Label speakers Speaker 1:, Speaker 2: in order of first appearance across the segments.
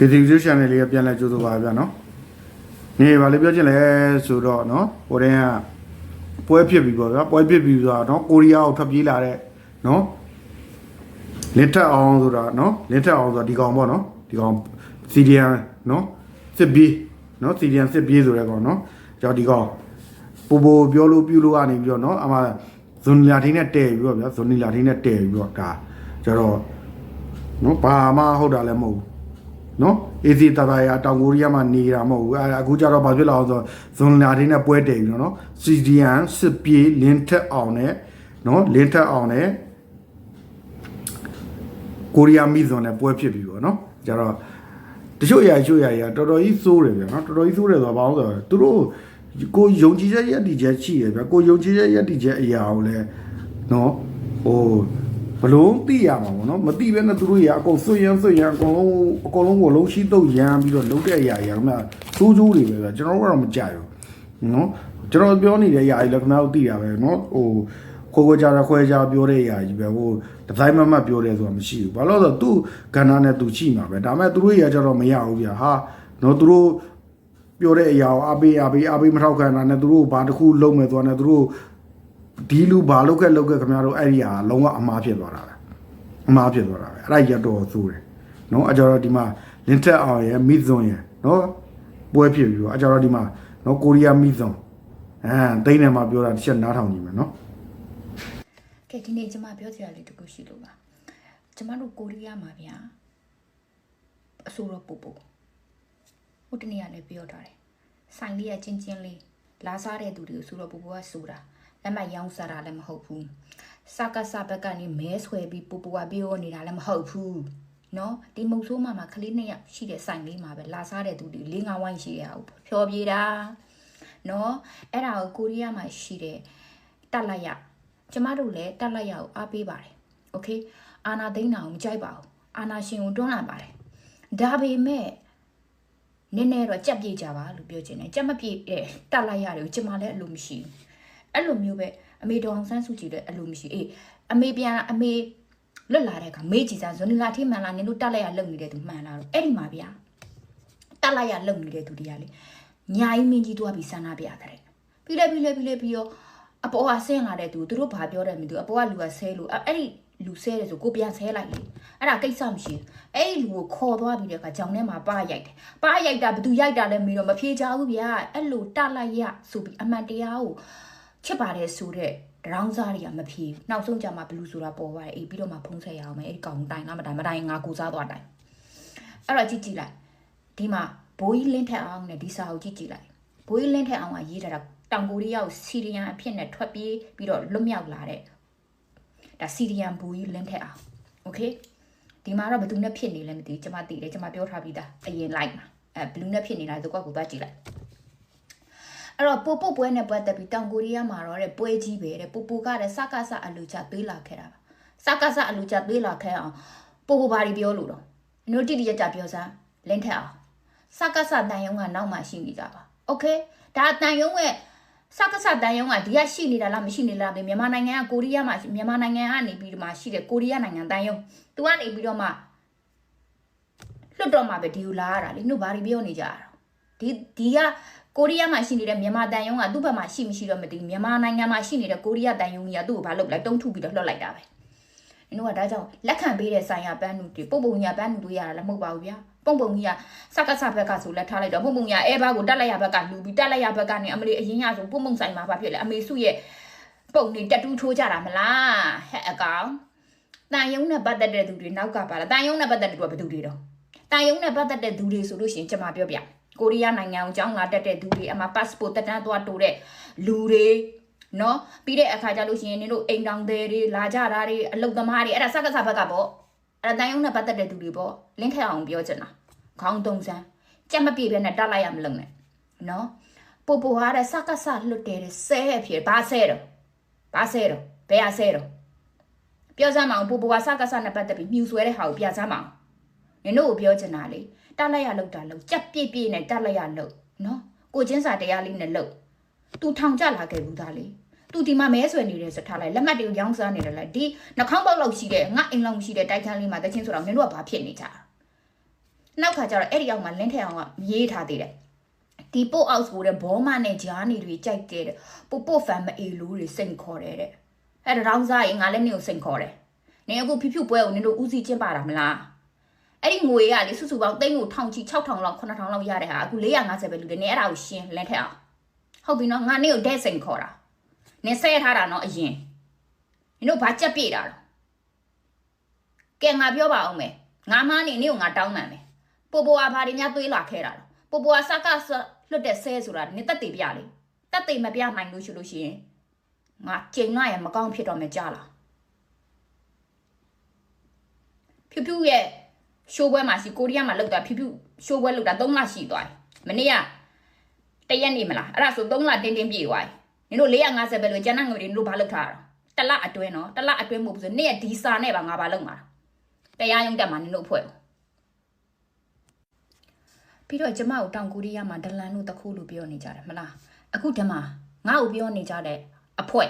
Speaker 1: ကတိကျ channel လေးကပြန်လဲကြိုးစားပါဗျာနော်နေပါလေပြောချင်လဲဆိုတော့နော်ဟိုတည်းကပွဲဖြစ်ပြီပေါ့ဗျာပွဲဖြစ်ပြီဆိုတော့နော်ကိုရီးယားကိုထွက်ပြေးလာတဲ့နော်လင်းထက်အောင်ဆိုတာနော်လင်းထက်အောင်ဆိုတာဒီကောင်ပေါ့နော်ဒီကောင်စီဒီယန်နော်စစ်ပြေးနော်စီဒီယန်စစ်ပြေးဆိုတဲ့ကောင်နော်ကျွန်တော်ဒီကောင်ပူပူပြောလို့ပြုလို့ကနေပြီးတော့နော်အမှဇွန်နီလာထင်းနဲ့တဲပြီးတော့ဗျာဇွန်နီလာထင်းနဲ့တဲပြီးတော့ဒါကျွန်တော်နော်ဘာမှဟုတ်တာလည်းမဟုတ်ဘူး နော်အေးစီတတရာတောင်ကိုရီးယားမှာနေတာမဟုတ်ဘူးအဲအခုကျတော့ဘာဖြစ်လာအောင်ဆိုဇွန်လာထင်းနဲ့ပွဲတည်ပြီနော် CDN စစ်ပြေးလင်းထက်အောင်နဲ့နော်လင်းထက်အောင်နဲ့ကိုရီးယားမိဇွန်နဲ့ပွဲဖြစ်ပြီပေါ့နော်ကျတော့တချို့အရာတချို့အရာကြီးကတော်တော်ကြီးစိုးတယ်ဗျာနော်တော်တော်ကြီးစိုးတယ်ဆိုတော့ဘာလို့ဆိုတော့သူတို့ကိုယုံကြည်ချက်ရက်တည်ချက်ရှိတယ်ဗျာကိုယုံကြည်ချက်ရက်တည်ချက်အရာကိုလည်းနော်ဟို ဘလုံးသိရမှာပေါ့နော်မသိဘဲနဲ့သူတို့ရအကုန်ဆွရမ်းဆွရမ်းအကုန်လုံးအကုန်လုံးကိုလုံးရှိတော့ရမ်းပြီးတော့လုံးတဲ့အရာကြီးခင်ဗျာစိုးစိုးတွေပဲဗျာကျွန်တော်တို့ကတော့မကြိုက်ဘူးနော်ကျွန်တော်ပြောနေတဲ့အရာကြီးလည်းခင်ဗျားတို့သိတာပဲနော်ဟိုခိုးခိုးကြတာခွဲကြပြောတဲ့အရာကြီးပဲဟိုဒီဇိုင်းမမတ်ပြောတယ်ဆိုတာမရှိဘူးဘာလို့လဲဆိုတော့သူ့ကဏ္ဍနဲ့သူရှိမှာပဲဒါပေမဲ့သူတို့ရကြတော့မရဘူးဗျာဟာနော်သူတို့ပြောတဲ့အရာကိုအပေးအပေးအပေးမထောက်ခံတာနဲ့သူတို့ဘာတစ်ခုလုံးမယ်ဆိုတာနဲ့သူတို့ ဒီလူဘာလုတ်ခဲ့လုတ်ခဲ့ခင်ဗျားတို့အဲ့ဒီဟာလုံးဝအမားဖြစ်သွားတာပဲအမားဖြစ်သွားတာပဲအဲ့ဒါရတော့သိုးတယ်နော်အကြောတော့ဒီမှာလင်းထက်အောင်ရယ်မိဇွန်ရယ်နော်ပွဲဖြစ်ပြီးတော့အကြောတော့ဒီမှာနော်ကိုရီးယားမိဇွန်အဲတိတ်နေမှာပြောတာတစ်ချက်နားထောင်ကြည့်မယ်နော်
Speaker 2: ကဲဒီနေ့ကျွန်မပြောစရာလေးတစ်ခုရှိလို့ပါကျွန်မတို့ကိုရီးယားမှာဗျာအဆိုတော့ပူပူဟိုတနေ့ကလည်းပြောထားတယ်ဆိုင်လေးကချင်းချင်းလေးလာစားတဲ့သူတွေကိုဆိုတော့ပူပူကဆိုတာ လက်မရောင်းစားတာလည်းမဟုတ်ဘူးစကားစဘက်ကနေမဲဆွဲပြီးပူပူကပြောနေတာလည်းမဟုတ်ဘူးနော်ဒီမုတ်ဆိုးမှာမှာကလေးနှစ်ယောက်ရှိတဲ့ဆိုင်လေးမှာပဲလာစားတဲ့သူတွေလေးငါးဝိုင်းရှိရအောင်ဖြောပြေးတာနော်အဲ့ဒါကိုကိုရီးယားမှာရှိတဲ့တက်လိုက်ရ ကျမတို့လည်းတက်လိုက်ရအောင်အားပေးပါတယ်โอเคအာနာသိန်းတာကိုမကြိုက်ပါဘူးအာနာရှင်ကိုတွန်းလှန်ပါတယ်ဒါပေမဲ့နည်းနည်းတော့ကြက်ပြေကြပါလို့ပြောချင်တယ်ကြက်မပြေတဲ့တက်လိုက်ရတယ်ကိုကျမလည်းအလိုမရှိဘူး အဲ့လိုမျိုးပဲအမေတော်အောင်ဆန်းစုကြည်လည်းအလိုမရှိအေးအမေပြန်အမေလွတ်လာတဲ့အခါမေးကြည့်စားဇွန်နီလာထိမှန်လားနင်တို့တက်လိုက်ရလုံနေတဲ့သူမှန်လားတော့အဲ့ဒီမှာဗျာတက်လိုက်ရလုံနေတဲ့သူတွေကလေညာကြီးမင်းကြီးတို့ကပြီးဆန္ဒပြတဲ့ပြီးလဲပြီးလဲပြီးလဲပြီးတော့အပေါ်ကဆင်းလာတဲ့သူသူတို့ဘာပြောတယ်မသိဘူးအပေါ်ကလူကဆဲလို့အဲ့အဲ့ဒီလူဆဲတယ်ဆိုကိုပြန်ဆဲလိုက်လေအဲ့ဒါကိစ္စမရှိဘူးအဲ့ဒီလူကိုခေါ်သွားပြီးတဲ့အခါကြောင်ထဲမှာပါရိုက်တယ်ပါရိုက်တာဘသူရိုက်တာလဲမေးတော့မဖြေချဘူးဗျာအဲ့လိုတလိုက်ရဆိုပြီးအမှန်တရားကို ချစ်ပါတယ်ဆိုတဲ့ဒရောင်းစားတွေကမဖြေဘူးနောက်ဆုံးကြမှာဘလူးဆိုတာပေါ်ပါတယ်အေးပြီးတော့မှဖုံးဆက်ရအောင်မယ်အဲ့ဒီကောင်တိုင်လားမတိုင်မတိုင်ငါကူစားသွားတိုင်အဲ့တော့ကြည့်ကြည့်လိုက်ဒီမှာဘိုးကြီးလင်းထက်အောင်နဲ့ဒီစာကိုကြည့်ကြည့်လိုက်ဘိုးကြီးလင်းထက်အောင်ကရေးထားတာ တောင်ကိုရီးယားကိုစီရီယန်အဖြစ်နဲ့ထွက်ပြေးပြီးတော့လွတ်မြောက်လာတဲ့ဒါစီရီယန်ဘူကြီးလင်းထက်အောင်โอเคဒီမှာတော့ဘယ်သူနဲ့ဖြစ်နေလဲမသိဘူးကျွန်မသိတယ်ကျွန်မပြောထားပြီးသားအရင်လိုက်မှာအဲဘလူးနဲ့ဖြစ်နေတာဒီကွက်ကိုသွားကြည့်လိုက် အဲ့တော့ပို့ပို့ပွဲနဲ့ပွဲတက်ပြီးတောင်ကိုရီးယားမှာတော့တဲ့ပွဲကြီးပဲတဲ့ပို့ပို့ကတဲ့စကားစအလူချပေးလာခဲ့တာပါစကားစအလူချပေးလာခဲ့အောင်ပို့ပို့ဘာတွေပြောလို့တော့အနိုတိတိကျကျပြောစားလင်းထက်အောင်စကားစတန်ယုံကနောက်မှရှိနေကြပါโอเคဒါတန်ယုံရဲ့ စကစတန်ယုံကဒီကရှိနေတာလားမရှိနေလားမြန်မာနိုင်ငံကကိုရီးယားမှာမြန်မာနိုင်ငံကနေပြီးတော့မှရှိတယ်ကိုရီးယားနိုင်ငံတန်ယုံသူကနေပြီးတော့မှလွတ်တော့မှပဲဒီကိုလာရတာလေနှုတ်ဘာတွေပြောနေကြတာဒီဒီက ကိုရီးယားမှာရှိနေတဲ့မြန်မာတန်ယုံကသူ့ဘက်မှာရှိမရှိတော့မသိဘူးမြန်မာနိုင်ငံမှာရှိနေတဲ့ကိုရီးယားတန်ယုံကြီးကသူ့ကိုဘာလုပ်လဲတုံးထုပြီးတော့လွှတ်လိုက်တာပဲနင်တို့ကဒါကြောင့်လက်ခံပေးတဲ့ဆိုင်ရပန်းနုတွေပုံပုံညာပန်းနုတွေရတာလည်းမဟုတ်ပါဘူးဗျာပုံပုံကြီးကစကစဘက်ကဆိုလက်ထားလိုက်တော့ပုံပုံညာအဲဘာကိုတက်လိုက်ရဘက်ကလူပြီးတက်လိုက်ရဘက်ကနေအမလီအရင်ရဆိုပုံပုံဆိုင်မှာဘာဖြစ်လဲအမေစုရဲ့ပုံနေတက်တူးထိုးကြတာမလားဟဲ့အကောင်တန်ယုံနဲ့ပတ်သက်တဲ့သူတွေနောက်ကပါလားတန်ယုံနဲ့ပတ်သက်တဲ့သူကဘယ်သူတွေတော့တန်ယုံနဲ့ပတ်သက်တဲ့သူတွေဆိုလို့ရှိရင်ကျွန်မပြောပြ ကိုရီးယားနိုင်ငံကိုကြောင်းလာတက်တဲ့သူတွေအမှ passport တက်တန်းသွားတိုးတဲ့လူတွေနော်ပြီးတဲ့အခါကျလို့ရှိရင်နင်တို့အိမ်တောင်တွေတွေလာကြတာတွေအလုတ်သမားတွေအဲ့ဒါစက္ကစဘက်ကပေါ့အဲ့ဒါတန်ယုံနဲ့ပတ်သက်တဲ့သူတွေပေါ့လင်းခက်အောင်ပြောချင်တာခေါင်းတုံးစမ်းကြက်မပြေပဲနဲ့တက်လိုက်ရမလို့နဲ့နော်ပို့ပို့ဟာတဲ့စက္ကစလွတ်တယ်ဆဲအဖြစ်ဘာဆဲတော့ဘာဆဲတော့ဘယ်ဟာဆဲတော့ပြောစမ်းမအောင်ပို့ပို့ဟာစက္ကစနဲ့ပတ်သက်ပြီးမြူဆွဲတဲ့ဟာကိုပြစမ်းမအောင် နင်တို့ကိုပြောချင်တာလေတက်လိုက်ရလောက်တာလောက်ကြက်ပြည့်ပြည့်နဲ့တက်လိုက်ရလောက်နော်ကိုချင်းစာတရားလေးနဲ့လောက်သူထောင်ကြလာခဲ့ဘူးသားလေသူဒီမှာမဲဆွဲနေတယ်ဆိုထားလိုက်လက်မှတ်တွေကိုရောင်းစားနေတယ်လားဒီနှာခေါင်းပေါက်လောက်ရှိတဲ့ငါအိမ်လောက်မရှိတဲ့တိုက်ခန်းလေးမှာတချင်းဆိုတော့နင်တို့ကဘာဖြစ်နေကြတာနောက်ခါကျတော့အဲ့ဒီအောက်မှာလင်းထက်အောင်ကရေးထားသေးတယ်ဒီပို့အောက်ဆိုတဲ့ဘောမနဲ့ဂျာနီတွေကြိုက်တဲ့ပို့ပို့ဖန်မအေလူတွေစိန်ခေါ်တယ်တဲ့အဲ့ဒါတောင်းစားရင်ငါလည်းနင့်ကိုစိန်ခေါ်တယ်နင်အခုဖြူဖြူပွဲကိုနင်တို့ဦးစီးကျင်းပါတာမလား အဲ့ဒီငွေကလေစုစုပေါင်းသိန်းကိုထောင်ချီ6000လောက်9000လောက်ရတဲ့ဟာအခု450ပဲလူတယ်နင်အဲ့ဒါကိုရှင်းလင်းထက်အောင်ဟုတ်ပြီနော်ငါနင့်ကိုဒဲစိန်ခေါ်တာနင်ဆဲထားတာနော်အရင်နင်တို့ဘာကြက်ပြေတာတော့ကဲငါပြောပါအောင်မယ်ငါမနေနင့်ကိုငါတောင်းမှန်မယ်ပိုပိုအားဘာတွေများသွေးလာခဲ့တာတော့ပိုပိုအားစကားဆလွတ်တဲ့ဆဲဆိုတာနင်တက်သေးပြလေတက်သေးမပြနိုင်လို့ရှိလို့ရှိရင်ငါကျိန်လိုက်ရမကောင်းဖြစ်တော့မယ်ကြားလားဖြူဖြူရဲ့ ရှိုးပွဲမှာရှိကိုရီးယားမှာလောက်တာဖြူဖြူရှိုးပွဲလောက်တာ3လရှိသွားပြီမနေ့ကတရက်နေမလားအဲ့ဒါဆို3လတင်းတင်းပြည့်သွားပြီနင်တို့450ပဲလို့ကျန်တဲ့ငွေတွေနင်တို့ဘာလုပ်ထားတာတလအတွင်းနော်တလအတွင်းမဟုတ်ဘူးဆိုနေ့ရက်ဒီစာနဲ့ပါငါဘာလုပ်မှာတရားရုံးတက်မှာနင်တို့ဖွဲ့ပြီးတော့ကျမကိုတောင်ကိုရီးယားမှာဒလန်တို့တခုလို့ပြောနေကြတယ်မလားအခုဒီမှာငါ့ကိုပြောနေကြတဲ့အဖွဲ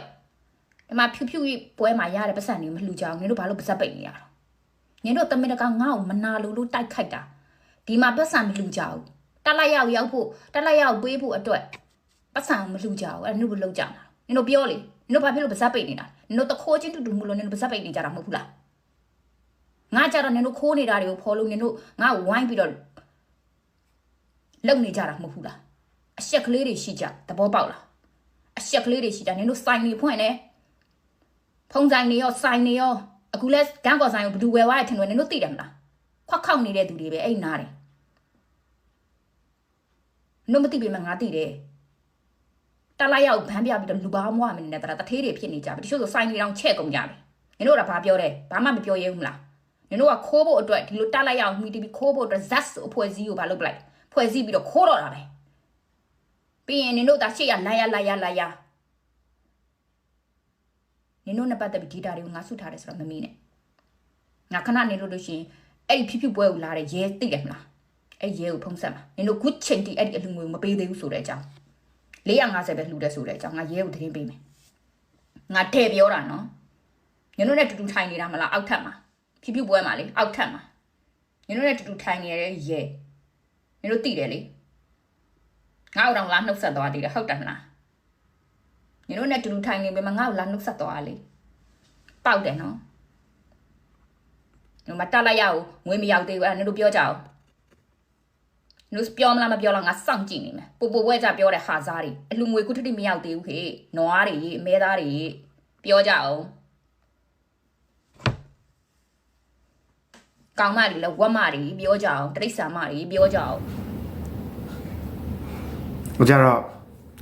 Speaker 2: ဒီမှာဖြူဖြူပွဲမှာရတဲ့ပတ်စံတွေမလှူကြအောင်နင်တို့ဘာလို့ပါစက်ပိတ်နေရတော့န င်တို့တမင်တကာငါ့ကိုမနာလို့လို့တိုက်ခိုက်တာဒီမှာပတ်စံမလှူကြဘူးတက်လိုက်ရောက်ရောက်ဖို့တက်လိုက်ရောက်ပေးဖို့အတွက်ပတ်စံမလှူကြဘူးအဲ့နင်တို့ဘယ်လုပ်ကြမှာနင်တို့ပြောလေနင်တို့ဘာဖြစ်လို့ပါစပ်ပိတ်နေတာနင်တို့တခိုးချင်းတူတူမှုလို့နင်တို့ပါစပ်ပိတ်နေကြတာမဟုတ်ဘူးလားငါကြတော့နင်တို့ခိုးနေတာတွေကိုဖော်လို့နင်တို့ငါ့ကိုဝိုင်းပြီးတော့လုံနေကြတာမဟုတ်ဘူးလားအရှက်ကလေးတွေရှိကြသဘောပေါက်လားအရှက်ကလေးတွေရှိကြနင်တို့စိုင်နေဖွင့်နေဖုံဆိုင်နေရောစိုင်နေရော အခုလဲဂန်းကော်ဆိုင်ကိုဘယ်သူဝယ်သွားရထင်လို့နင်တို့သိတယ်မလားခွက်ခောက်နေတဲ့သူတွေပဲအဲ့နားတယ်နင်မသိပေမဲ့ငါသိတယ်တလိုက်ရောက်ဗန်းပြပြီးတော့လူပါမွားမနေနဲ့တရာတထေးတွေဖြစ်နေကြပြီတချို့ဆိုဆိုင်နေတောင်ချဲ့ကုန်ကြပြီနင်တို့ကဘာပြောတယ်ဘာမှမပြောရဲဘူးမလားနင်တို့ကခိုးဖို့အတွက်ဒီလိုတက်လိုက်ရောက်မိတီးပြီးခိုးဖို့အတွက်ဇက်ဆိုအဖွဲ့စည်းကိုဘာလုပ်ပလိုက်ဖွဲ့စည်းပြီးတော့ခိုးတော့တာပဲပြီးရင်နင်တို့ဒါရှေ့ရလာရလာရလာရ နင်တို့နဲ့ပတ်သက်ပြီး data တွေကိုငါစုထားတယ်ဆိုတော့မမီးနဲ့ငါခဏနေလို့လို့ရှရင်အဲ့ဒီဖြူဖြူပွဲကိုလာတဲ့ရဲသိတယ်မလားအဲ့ရဲကိုဖုံးဆက်မှာနင်တို့ခုချိန်တိအဲ့ဒီအလူငွေကိုမပေးသေးဘူးဆိုတဲ့အကြောင်း450ပဲလှူတယ်ဆိုတဲ့အကြောင်းငါရဲကိုသတင်းပေးမယ်ငါထဲ့ပြောတာနော်နင်တို့နဲ့တူတူထိုင်နေတာမလားအောက်ထပ်မှာဖြူဖြူပွဲမှာလေအောက်ထပ်မှာနင်တို့နဲ့တူတူထိုင်နေတဲ့ရဲနင်တို့သိတယ်လေငါ့အောင်လာနှုတ်ဆက်သွားသေးတယ်ဟုတ်တယ်မလား နင်တို့နဲ့တူတူထိုင်နေပေမဲ့ငါ့ကိုလာနှုတ်ဆက်သွားလေပေါက်တယ်နော်နင်မတက်လိုက်ရအောင်ငွေမရောက်သေးဘူးအဲ့ဒါနင်တို့ပြောကြအောင်နင်တို့ပြောမလားမပြောလားငါစောင့်ကြည့်နေမယ်ပူပူပွဲကြပြောတဲ့ဟာစားတွေအလူငွေကုထတိမရောက်သေးဘူးခေနွားတွေအမဲသားတွေပြောကြအောင်ကောင်မတွေလည်းဝက်မတွေပြောကြအောင်တိရစ္ဆာန်မတွေပြောကြအောင်
Speaker 1: ဟိုကြတော့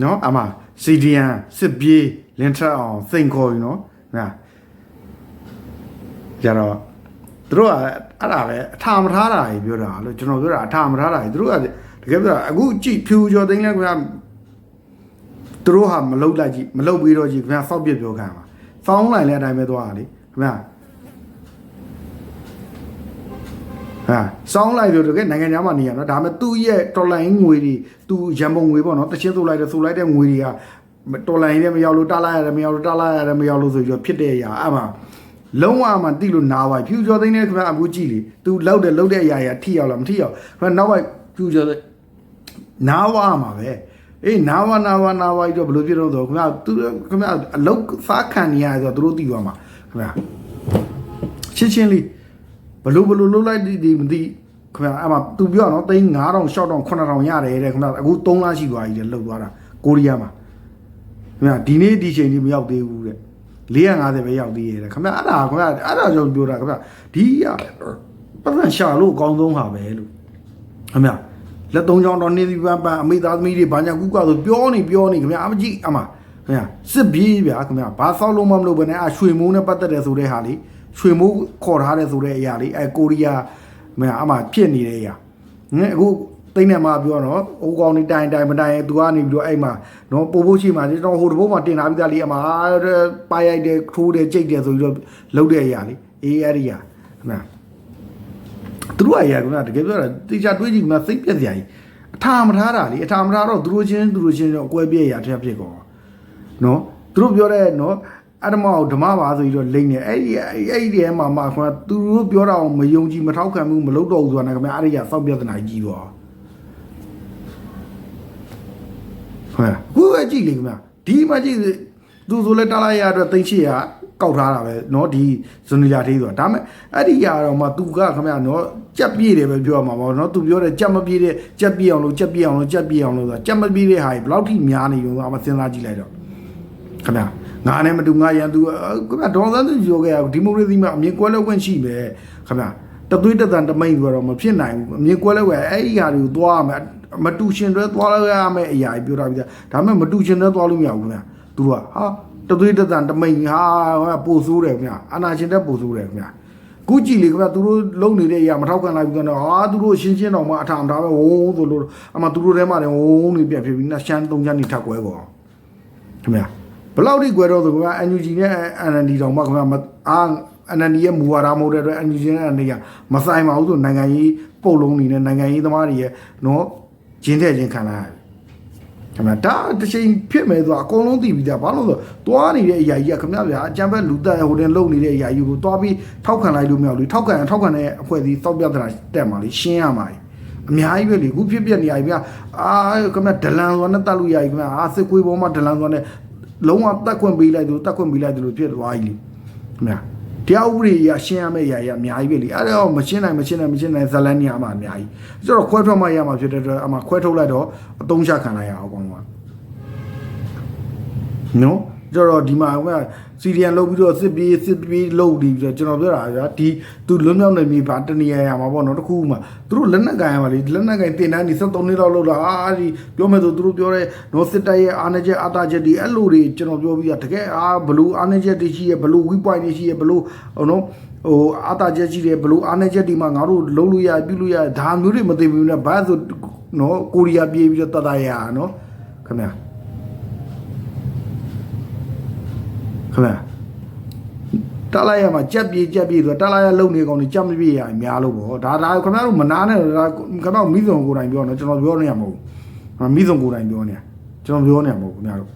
Speaker 1: နော်အမ CDN စစ်ပြေးလင်းထက်အောင်စိန်ခေါ်ယူနော်ဟာကြတော့သူတို့ကအဲ့ဒါပဲအထာမထားတာကြီးပြောတာလို့ကျွန်တော်ပြောတာအထာမထားတာကြီးသူတို့ကတကယ်ပြောတာအခုကြည့်ဖြူကျော်သိန်းလဲခင်ဗျာသူတို့ဟာမလုတ်လိုက်ကြည့်မလုတ်ပြီးတော့ကြည့်ခင်ဗျာစောက်ပြစ်ပြောခံပါဖောင်းလိုက်လဲအတိုင်းပဲသွားတာလေခင်ဗျာ ဟာစောင်းလိုက်လို့တကယ်နိုင်ငံခြားမှာနေရနော်ဒါပေမဲ့သူ့ရဲ့တော်လိုင်းငွေတွေသူရန်ပုံငွေပေါ့နော်တချင်းဆိုလိုက်တယ်ဆိုလိုက်တဲ့ငွေတွေကတော်လိုင်းနဲ့မရောက်လို့တားလိုက်ရတယ်မရောက်လို့တားလိုက်ရတယ်မရောက်လို့ဆိုပြီးတော့ဖြစ်တဲ့အရာအဲ့မှာလုံးဝမှတိလို့နာပါဖြူကျော်သိန်းနဲ့ခင်ဗျာအခုကြည့်လေသူလောက်တယ်လောက်တဲ့အရာရာထိရောက်လားမထိရောက်ခင်ဗျာနောက်ပိုင်းဖြူကျော်သိန်းနာဝမှာပဲအေးနာဝနာဝနာဝကြီးတော့ဘယ်လိုဖြစ်တော့ဆိုခင်ဗျာသူခင်ဗျာအလုတ်စားခံနေရတယ်ဆိုတော့သူတို့သိသွားမှာခင်ဗျာချင်းချင်းလေး ဘလို့ဘလို့လှုပ်လိုက်ဒီဒီမသိခင်ဗျာအဲ့မှာသူပြောတော့သိန်း9000 6000 9000ရတယ်တဲ့ခင်ဗျာအခု3လရှိသွားပြီတဲ့လှုပ်သွားတာကိုရီးယားမှာခင်ဗျာဒီနေ့ဒီချိန်ကြီးမရောက်သေးဘူးတဲ့450ပဲရောက်သေးရဲ့တဲ့ခင်ဗျာအဲ့ဒါခင်ဗျာအဲ့ဒါကြောင့်ပြောတာခင်ဗျာဒီကပတ်စံရှာလို့အကောင်းဆုံးဟာပဲလို့ခင်ဗျာလက်သုံးချောင်းတော့နေဒီပန်းပန်းအမိသားသမီးတွေဘာညာကူကဆိုပြောနေပြောနေခင်ဗျာအမကြီးအမခင်ဗျာစစ်ပြေးဗျာခင်ဗျာဘာဆောက်လို့မမလို့ဘဲနဲ့အရွှေမိုးနဲ့ပတ်သက်တယ်ဆိုတဲ့ဟာလေး ရွှေမိုးခေါ်ထားတယ်ဆိုတဲ့အရာလေးအဲကိုရီးယားမင်းအမဖြစ်နေတဲ့အရာငင်းအခုတိတ်နေမှာပြောတော့အိုးကောင်းနေတိုင်တိုင်မတိုင်သူကနေပြီးတော့အဲ့မှာနော်ပို့ဖို့ရှိမှကျွန်တော်ဟိုတဘုတ်မှာတင်လာပြီးသားလေးအမပါရိုက်တယ်ထိုးတယ်ကြိတ်တယ်ဆိုပြီးတော့လှုပ်တဲ့အရာလေးအေးအဲ့ဒီအရာခင်ဗျာသူတို့အရာကတကယ်ပြောတာတေချာတွေးကြည့်မှစိတ်ပြက်စရာကြီးအထာမထားတာလေအထာမထားတော့သူတို့ချင်းသူတို့ချင်းတော့အကွဲပြဲရာထက်ဖြစ်ကောနော်သူတို့ပြောတဲ့နော် အတ္တမကိုဓမ္မပါဆိုပြီးတော့လိမ့်နေအဲ့ဒီအဲ့ဒီထဲမှာမှခွန်သူတို့ပြောတာကိုမယုံကြည်မထောက်ခံဘူးမလုပ်တော့ဘူးဆိုတာနဲ့ခင်ဗျာအဲ့ဒီကစောက်ပြဿနာကြီးတော့ဟုတ်ခုပဲကြည့်လေခင်ဗျာဒီမှာကြည့်သူဆိုလဲတားလိုက်ရတော့သိန်းရှိရကောက်ထားတာပဲเนาะဒီဇွန်နီယာသေးဆိုတာဒါမဲ့အဲ့ဒီရတော့မှသူကခင်ဗျာเนาะကြက်ပြေးတယ်ပဲပြောရမှာပေါ့เนาะသူပြောတယ်ကြက်မပြေးတဲ့ကြက်ပြေးအောင်လို့ကြက်ပြေးအောင်လို့ကြက်ပြေးအောင်လို့ဆိုတာကြက်မပြေးတဲ့ဟာကြီးဘယ်လောက်ထိများနေလို့အမစဉ်းစားကြည့်လိုက်တော့ ခင်ဗျာ ငါနဲ့မတူငါရန်သူခင်ဗျာဒေါ်စန်းသူပြောခဲ့ရဒီမိုကရေစီမှာအမြင်ကွဲလဲခွင့်ရှိပဲခင်ဗျာတသွေးတသံတမိန်ဆိုတော့မဖြစ်နိုင်ဘူးအမြင်ကွဲလဲခွင့်အဲ့ဒီဟာတွေကိုသွားရမယ်မတူရှင်တွေသွားရရမယ်အရာကြီးပြောတာပြဒါပေမဲ့မတူရှင်တွေသွားလို့မရဘူးခင်ဗျာသူတို့ကဟာတသွေးတသံတမိန်ဟာပို့ဆိုးတယ်ခင်ဗျာအနာရှင်တဲ့ပို့ဆိုးတယ်ခင်ဗျာခုကြည့်လေခင်ဗျာသူတို့လုံနေတဲ့အရာမထောက်ခံလိုက်ဘူးတော့ဟာသူတို့ရှင်းရှင်းတော့မှအထာမထားပဲဝုန်းဆိုလို့အမှသူတို့ထဲမှာလည်းဝုန်းနေပြဖြစ်ပြီးနရှမ်းသုံးချမ်းနေထပ်ကွဲကောခင်ဗျာ ဘယ်လောက်ထိကွယ်တော့ဆိုက NUG နဲ့ NND တောင်မှခင်ဗျာမအာ NND ရဲ့မူဝါဒမဟုတ်တဲ့အတွက် NUG နဲ့ NND ကမဆိုင်ပါဘူးဆိုနိုင်ငံရေးပုတ်လုံးနေနဲ့နိုင်ငံရေးသမားတွေရဲ့နော်ဂျင်းတဲ့ချင်းခံလာရတယ်ခင်ဗျာဒါတစ်ချိန်ဖြစ်မယ်ဆိုတော့အကုန်လုံးသိပြီးသားဘာလို့လဲဆိုတော့သွားနေတဲ့အရာကြီးကခင်ဗျာဗျာအကြံဘက်လူတက်ဟိုတင်လုံနေတဲ့အရာကြီးကိုသွားပြီးထောက်ခံလိုက်လို့မရဘူးလေထောက်ခံရင်ထောက်ခံတဲ့အဖွဲ့အစည်းစောက်ပြတ်တာတက်မှာလေရှင်းရမှာလေအများကြီးပဲလေခုဖြစ်ပြနေရပြီဗျာအာခင်ဗျာဒလန်ဆိုနဲ့တက်လို့ရပြီခင်ဗျာအာစစ်ကွေးပေါ်မှာဒလန်ဆိုနဲ့ လုံးဝတက်ခွင့်ပေးလိုက်သူတက်ခွင့်ပေးလိုက်သူလို့ဖြစ်သွားပြီလေခင်ဗျာတရားဥပဒေရရှင်းရမယ့်အရာရအများကြီးပဲလေအဲ့တော့မရှင်းနိုင်မရှင်းနိုင်မရှင်းနိုင်ဇလန်နေရမှာအများကြီးကျတော့ခွဲထွက်မှရမှာဖြစ်တဲ့အတွက်အမှခွဲထုတ်လိုက်တော့အသုံးချခံလိုက်ရအောင်ကောင်းပါနော် ကျတော့ဒီမှာကစီရီယန်လုတ်ပြီးတော့စစ်ပြေးစစ်ပြေးလုတ်ပြီးတော့ကျွန်တော်ပြောတာဗျာဒီသူလွတ်မြောက်နေပြီဗာတနေရရမှာပေါ့နော်တခုမှသူတို့လက်နက်ကင်ရမှာလေလက်နက်ကင်တင်တန်းနေ73နှစ်လောက်လောက်လာအာဒီပြောမယ်ဆိုသူတို့ပြောတဲ့နော်စစ်တပ်ရဲ့အာဏာချက်အာတာချက်ဒီအဲ့လိုတွေကျွန်တော်ပြောပြီးတော့တကယ်အာဘလူအာဏာချက်တွေရှိရဘလူ weak point တွေရှိရဘလူဟိုနော်ဟိုအာတာချက်ရှိတယ်ဘလူအာဏာချက်ဒီမှာငါတို့လုံးလို့ရပြုလို့ရဒါမျိုးတွေမသိဘူးနဲ့ဘာဆိုနော်ကိုရီးယားပြေးပြီးတော့တတ်တရရနော်ခင်ဗျာ ခင်ဗျာတာလာရမှာကြက်ပြေးကြက်ပြေးဆိုတာတာလာရလုံနေကောင်တွေကြက်မပြေးရအများလို့ပေါ့ဒါဒါခင်ဗျားတို့မနာနဲ့ဒါခင်ဗျားတို့မိစုံကိုယ်တိုင်ပြောနေကျွန်တော်ပြောနေရမဟုတ်ဘူးမိစုံကိုယ်တိုင်ပြောနေရကျွန်တော်ပြောနေရမဟုတ်ဘူးခင်ဗျားတို့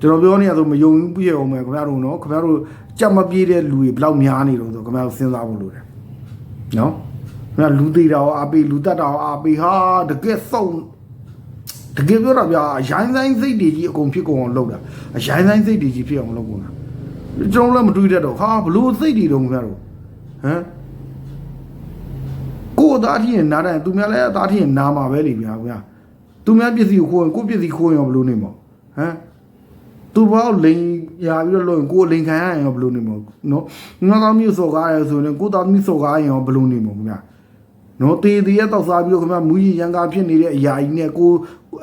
Speaker 1: ကျွန်တော်ပြောနေရဆိုမယုံဘူးပြည့်အောင်မယ်ခင်ဗျားတို့နော်ခင်ဗျားတို့ကြက်မပြေးတဲ့လူတွေဘယ်လောက်များနေလို့ဆိုခင်ဗျားတို့စဉ်းစားဖို့လိုတယ်နော်ခင်ဗျားလူသေးတာရောအပေလူတတ်တာရောအပေဟာတကယ်ဆုံးတကယ်ပြောတာဗျာရိုင်းဆိုင်စိတ်တွေကြီးအကုန်ဖြစ်ကုန်အောင်လုပ်တာရိုင်းဆိုင်စိတ်တွေကြီးဖြစ်အောင်လုပ်ကုန်တာ ကျွန်တော်လည်းမတွေးတတ်တော့ဟာဘလို့စိတ်တွေတော့ခင်ဗျားတို့ဟမ်ကိုယ်သားထီးရင်နားတယ်သူများလည်းအသားထီးရင်နားမှာပဲလေဗျာခင်ဗျာသူများပစ္စည်းကိုခိုးရင်ကိုယ့်ပစ္စည်းခိုးရင်ရောဘလို့နေမလဲဟမ်သူဘောက်လိန်ရာပြီးတော့လို့ရင်ကိုယ်လိန်ခံရရင်ရောဘလို့နေမလဲနော်ငါသားမျိုးစော်ကားရဆိုရင်ကိုယ်သားမျိုးစော်ကားရင်ရောဘလို့နေမလဲခင်ဗျာနော်တေးတေးရတော့စားပြီးတော့ခင်ဗျာမူကြီးရန်ကားဖြစ်နေတဲ့အရာကြီးနဲ့ကို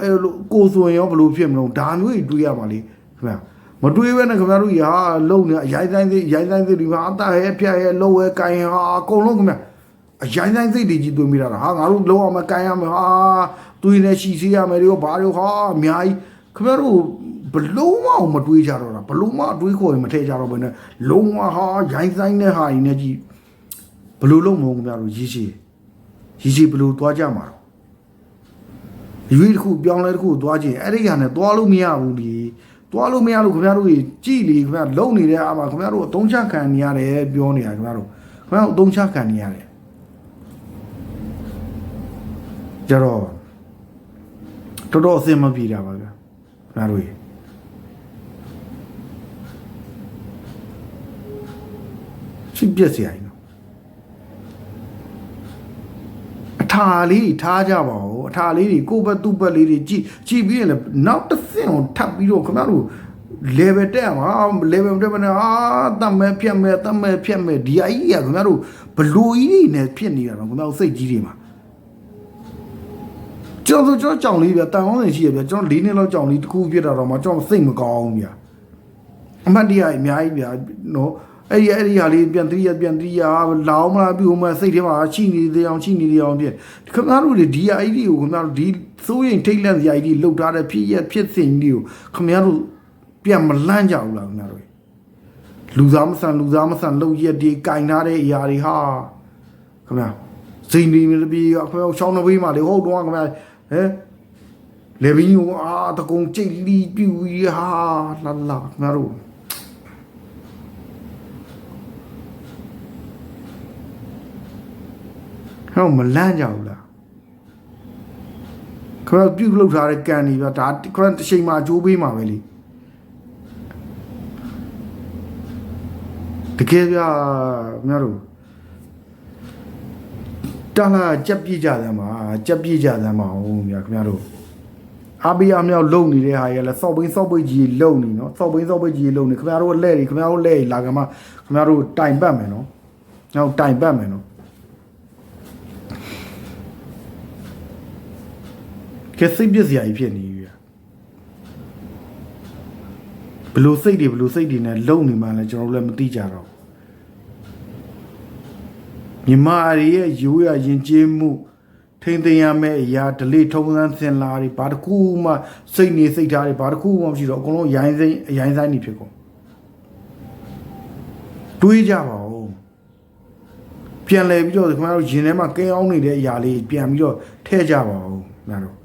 Speaker 1: အဲလိုကိုဆိုရင်ရောဘလို့ဖြစ်မလို့ဒါမျိုးတွေတွေးရပါလေခင်ဗျာ မတွေးဘဲနဲ့ခင်ဗျားတို့ရာလုံနေအရိုင်းဆိုင်စိအရိုင်းဆိုင်စိဒီမှာအတားရဲ့ဖြတ်ရဲ့လုံရဲ့ကန်ရဲ့ဟာအကုန်လုံးခင်ဗျာအရိုင်းဆိုင်စိတွေကြီးတွေးမိတာဟာငါတို့လုံအောင်မကန်ရမယ်ဟာတွေးနေရှိစီရမယ်ရောဘာရောဟာအများကြီးခင်ဗျားတို့ဘလုံးမအောင်မတွေးကြတော့တာဘလုံးမအတွေးခေါ်ရင်မထည့်ကြတော့ဘဲနဲ့လုံမဟာရိုင်းဆိုင်တဲ့ဟာကြီးနဲ့ကြီးဘလို့လုံးမဟုတ်ခင်ဗျားတို့ရေးရှိရေးရှိဘလို့သွားကြမှာတော့ရွေးတစ်ခုပြောင်းလဲတစ်ခုသွားခြင်းအဲ့ဒီဟာနဲ့သွားလို့မရဘူးဒီ သွားလို့မရလို့ခင်ဗျားတို့ကြီးကြည်လီခင်ဗျားလုံနေတဲ့အာမခင်ဗျားတို့အသုံးချခံနေရတယ်ပြောနေတာခင်ဗျားတို့ခင်ဗျားတို့အသုံးချခံနေရတယ်ကြတော့တော်တော်အဆင်မပြေတာပါဗျာခင်ဗျားတို့ကြီးရှိပြက်စရာကြီးနော်အထာလေးတွေထားကြပါဦးအ ထာလေးတွေကိုယ့်ဘက်သူ့ဘက်လေးတွေကြည်ကြည်ပြီးရင်လည်းနောက်တစ်ဆင့်ကိုထပ်ပြီးတော့ခင်ဗျားတို့ level တက်အောင်ဟာ level တက်မနေဟာတတ်မဲ့ဖြတ်မဲ့တတ်မဲ့ဖြတ်မဲ့ဒီအကြီးကခင်ဗျားတို့ဘလူကြီးတွေနဲ့ဖြစ်နေတာတော့ခင်ဗျားတို့စိတ်ကြီးတွေမှာကျွန်တော်တို့ကျွန်တော်ကြောင်လေးဗျတန်ကောင်းစင်ရှိရဗျကျွန်တော်၄နှစ်လောက်ကြောင်လေးတစ်ခုဖြစ်တာတော့မှကျွန်တော်စိတ်မကောင်းဘူးဗျအမှတ်တရအများကြီးဗျနော် အဲ့ဒီအဲ့ဒီဟာလေးပြန်သတိရပြန်သတိရလောင်းမလားပြုံးမစိတ်ထဲမှာချိနေသေးအောင်ချိနေသေးအောင်ဖြစ်ခင်ဗျားတို့ဒီအကြီးကိုခင်ဗျားတို့ဒီစိုးရင်ထိတ်လန့်စရာကြီးလှုပ်ထားတဲ့ဖြစ်ရဖြစ်စဉ်ကြီးကိုခင်ဗျားတို့ပြန်မလန့်ကြဘူးလားခင်ဗျားတို့လူသားမဆန်လူသားမဆန်လှုပ်ရက်ဒီကင်ထားတဲ့အရာတွေဟာခင်ဗျာစိန်နေမလို့ပြီးခင်ဗျာရှောင်းနေပေးမှလေဟုတ်တော့ခင်ဗျာဟဲလေဘင်းကိုအာတကုံကြိတ်လီပြူဟာလာလာခင်ဗျားတို့ ဟောမလန့်ကြဘူးလားခင်ဗျားပြုတ်လောက်ထားတဲ့ကန်ဒီဗျာဒါခရတစ်ချိန်မှာအကျိုးပေးမှာပဲလေတကယ်ဗျာခင်ဗျားတို့တလာကြက်ပြကြတယ်မှာကြက်ပြကြတယ်မှာဟုတ်ဗျာခင်ဗျားတို့အဘိအမြောက်လုံနေတဲ့ဟာရလဲစောက်ဘင်းစောက်ပိတ်ကြီးလုံနေနော်စောက်ဘင်းစောက်ပိတ်ကြီးလုံနေခင်ဗျားတို့လက်တွေခင်ဗျားတို့လက်တွေလာကမှခင်ဗျားတို့တိုင်ပတ်မယ်နော်နောက်တိုင်ပတ်မယ်နော် ကဲစိတ်ပြည့်စရာကြီးဖြစ်နေပြီဗျာဘလို့စိတ်တွေဘလို့စိတ်တွေနဲ့လုံနေမှလည်းကျွန်တော်တို့လည်းမသိကြတော့ဘူးမြမရီရဲ့ရိုးရရင်ကျေးမှုထိမ့်သိမ်းရမယ့်အရာဒလိထုံးစမ်းစင်လာတွေဘာတစ်ခုမှစိတ်နေစိတ်ထားတွေဘာတစ်ခုမှမရှိတော့အကုန်လုံးရိုင်းစိမ့်အရိုင်းဆိုင်နေဖြစ်ကုန်တွေးကြပါဦးပြန်လဲပြီးတော့ခင်ဗျားတို့ရင်ထဲမှာကဲအောင်နေတဲ့အရာလေးပြန်ပြီးတော့ထည့်ကြပါဦးခင်ဗျားတို့